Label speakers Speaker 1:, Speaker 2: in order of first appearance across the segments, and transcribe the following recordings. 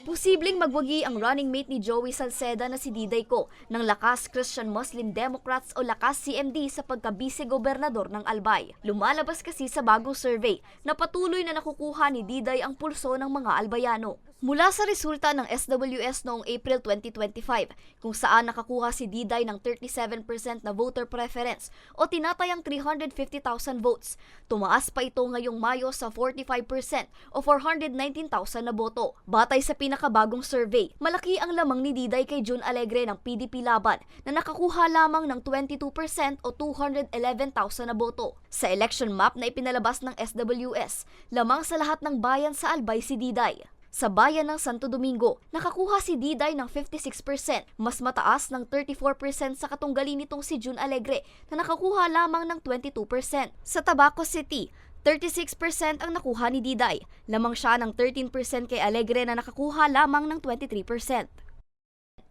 Speaker 1: Posibleng magwagi ang running mate ni Joey Salceda na si Diday Ko ng Lakas Christian Muslim Democrats o Lakas CMD sa pagka-vice-gobernador ng Albay. Lumalabas kasi sa bagong survey na patuloy na nakukuha ni Diday ang pulso ng mga Albayano. Mula sa resulta ng SWS noong April 2025, kung saan nakakuha si Diday ng 37% na voter preference o tinatayang 350,000 votes, tumaas pa ito ngayong Mayo sa 45% o 419,000 na boto. Batay sa pinakabagong survey, malaki ang lamang ni Diday kay June Alegre ng PDP Laban na nakakuha lamang ng 22% o 211,000 na boto. Sa election map na ipinalabas ng SWS, lamang sa lahat ng bayan sa Albay si Diday. Sa bayan ng Santo Domingo, nakakuha si Diday ng 56%, mas mataas ng 34% sa katunggali nitong si June Alegre na nakakuha lamang ng 22%. Sa Tabaco City, 36% ang nakuha ni Diday, lamang siya ng 13% kay Alegre na nakakuha lamang ng 23%.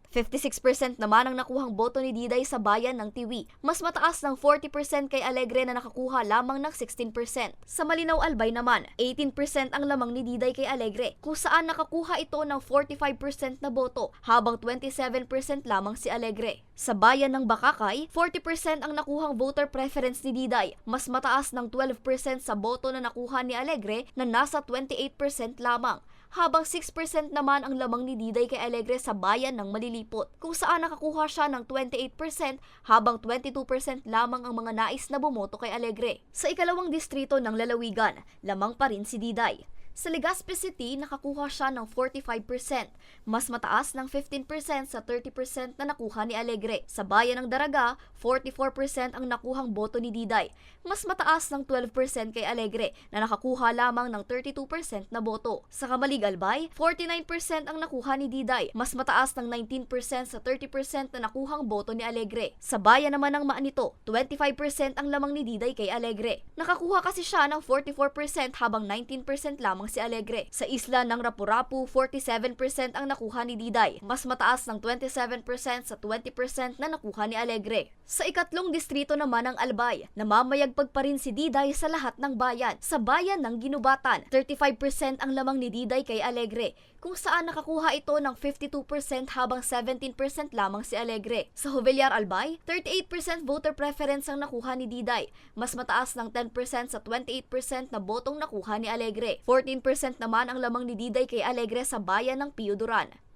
Speaker 1: 56% naman ang nakuhang boto ni Diday sa bayan ng Tiwi. Mas mataas ng 40% kay Alegre na nakakuha lamang ng 16%. Sa Malinaw Albay naman, 18% ang lamang ni Diday kay Alegre, kung saan nakakuha ito ng 45% na boto, habang 27% lamang si Alegre. Sa bayan ng Bakakay, 40% ang nakuhang voter preference ni Diday, mas mataas ng 12% sa boto na nakuha ni Alegre na nasa 28% lamang habang 6% naman ang lamang ni Diday kay Alegre sa bayan ng Malilipot, kung saan nakakuha siya ng 28% habang 22% lamang ang mga nais na bumoto kay Alegre. Sa ikalawang distrito ng Lalawigan, lamang pa rin si Diday. Sa Legazpi City, nakakuha siya ng 45%, mas mataas ng 15% sa 30% na nakuha ni Alegre. Sa bayan ng Daraga, 44% ang nakuhang boto ni Diday, mas mataas ng 12% kay Alegre na nakakuha lamang ng 32% na boto. Sa Kamalig Albay, 49% ang nakuha ni Diday, mas mataas ng 19% sa 30% na nakuhang boto ni Alegre. Sa bayan naman ng Maanito, 25% ang lamang ni Diday kay Alegre. Nakakuha kasi siya ng 44% habang 19% lamang si Alegre. Sa isla ng Rapu-Rapu, 47% ang nakuha ni Diday, mas mataas ng 27% sa 20% na nakuha ni Alegre. Sa ikatlong distrito naman ng Albay, namamayagpag pa rin si Diday sa lahat ng bayan. Sa bayan ng Ginubatan, 35% ang lamang ni Diday kay Alegre, kung saan nakakuha ito ng 52% habang 17% lamang si Alegre. Sa Jovellar Albay, 38% voter preference ang nakuha ni Diday, mas mataas ng 10% sa 28% na botong nakuha ni Alegre. 14% naman ang lamang ni Diday kay Alegre sa bayan ng Pio.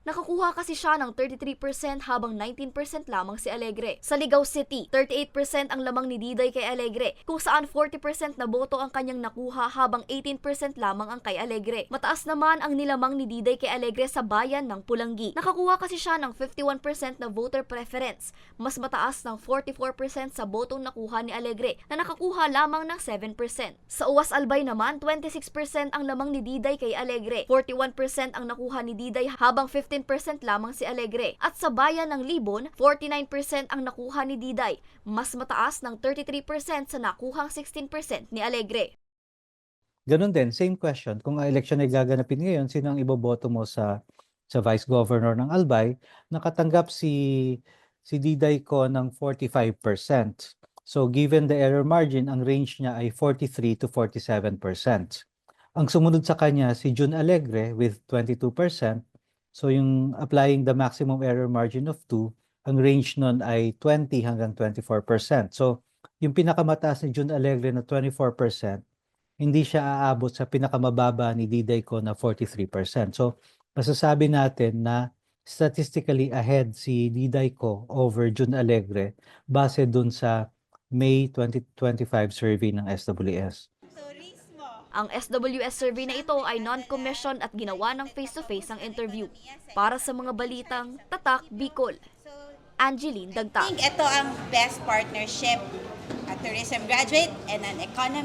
Speaker 1: Nakakuha kasi siya ng 33% habang 19% lamang si Alegre. Sa Ligao City, 38% ang lamang ni Diday kay Alegre, kung saan 40% na boto ang kanyang nakuha habang 18% lamang ang kay Alegre. Mataas naman ang nilamang ni Diday kay Alegre sa bayan ng Pulanggi. Nakakuha kasi siya ng 51% na voter preference, mas mataas ng 44% sa botong nakuha ni Alegre na nakakuha lamang ng 7%. Sa Uwas Albay naman, 26% ang lamang ni Diday kay Alegre, 41% ang nakuha ni Diday habang 15% lamang si Alegre. At sa bayan ng Libon, 49% ang nakuha ni Diday, mas mataas ng 33% sa nakuhang 16% ni Alegre.
Speaker 2: Ganun din, same question. Kung ang election ay gaganapin ngayon, sino ang iboboto mo sa sa vice governor ng Albay? Nakatanggap si si Diday ko ng 45%. So given the error margin, ang range niya ay 43 to 47%. Ang sumunod sa kanya si June Alegre with 22%. So yung applying the maximum error margin of 2, ang range nun ay 20 hanggang 24%. So yung pinakamataas ni June Alegre na 24%, hindi siya aabot sa pinakamababa ni Diday ko na 43%. So, masasabi natin na statistically ahead si Diday ko over June Alegre base dun sa May 2025 survey ng SWS.
Speaker 1: Ang SWS survey na ito ay non-commissioned at ginawa ng face-to-face ang interview. Para sa mga balitang Tatak Bicol, Angeline
Speaker 3: I
Speaker 1: Dagta.
Speaker 3: think ito ang best partnership, a tourism graduate and an economy